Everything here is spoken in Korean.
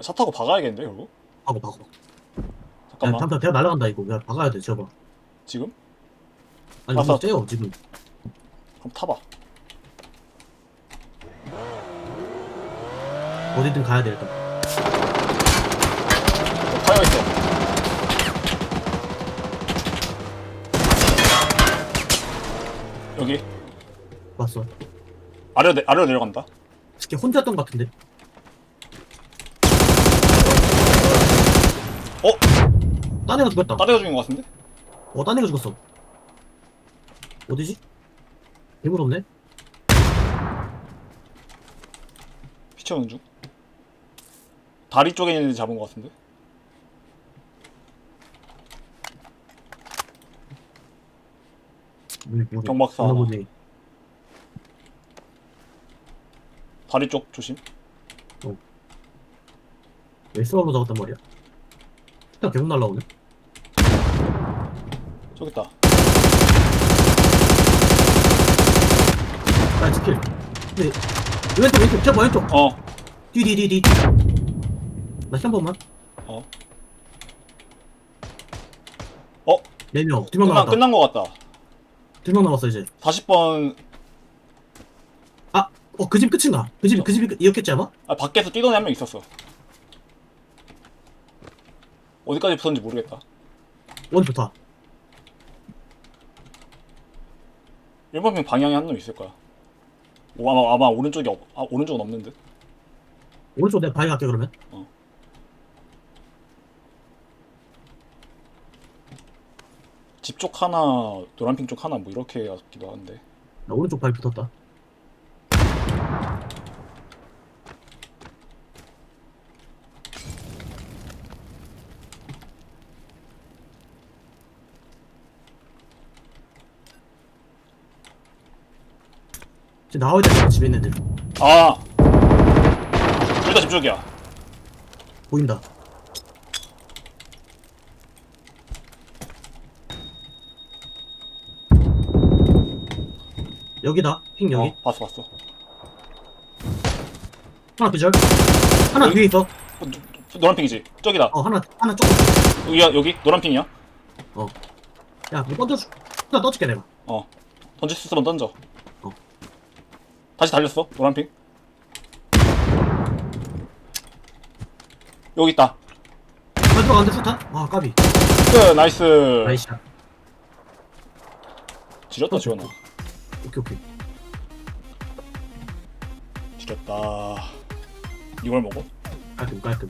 차 타고 박아야겠는데 결국? 박어 박어. 야, 잠깐만 잠깐 대가 날아간다 이거. 야 박아야 돼 저거. 지금? 아니 맞아. 이거 째요 지금. 한번 타봐 어디든 가야 돼 일단. 어, 타이어 있어 여기 봤어. 아래로, 내, 아래로 내려간다 특히 혼자였던 것 같은데. 딴 애가 죽었다. 따대가 중인 것 같은데? 어, 딴 애가 죽었어. 어디지? 개물 없네? 피쳐오는 중 다리 쪽에 있는 애 잡은 것 같은데? 경박사 하나. 보지. 다리 쪽 조심 웨스트로 잡았단 말이야. 일단 계속 날라오네. 저기 있다 나 스킬. 네. 왼쪽, 왼쪽, 저 왼쪽. 어 뒤, 뒤, 뒤, 뒤. 나한 번만. 어. 어? 네 명, 두명 끝나, 남았다. 끝난 것 같다 두 명 남았어, 이제. 40번 어, 그 집 끝인가? 그 집, 그 집이 끝- 이었겠지, 아마? 아, 밖에서 뛰던 애 한 명 있었어 어디까지 붙었는지 모르겠다 원 좋다. 1번 핑 방향에 한 놈 있을 거야 오, 아마, 아마 오른쪽이 없, 아, 오른쪽은 없는 듯 오른쪽 내가 바위 갈게, 그러면. 집쪽 하나 노란핑 쪽 하나 뭐 이렇게 같기도 한데 나 오른쪽 바위 붙었다. 지금 나와야 돼, 집에 있는 애들. 아! 둘다집 쪽이야 보인다. 여기다. 핑 여기. 어 봤어 봤어 어, 하나 그절. 하나 위에 있어. 노, 노란 핑이지 저기다 어 하나 하나 조금. 여기야 여기 노란 핑이야 야, 이거 던져. 하나 떠줄게 내가. 어 던질 수 있으면 던져 어. 다시 달렸어 노란핑 여기 있다 잘 들어갔는데 수탄? 아 까비. 끝 나이스 나이스. 지렸다 지렸나 오케이 오케이. 지렸다 이걸 먹어? 깔끔 깔끔.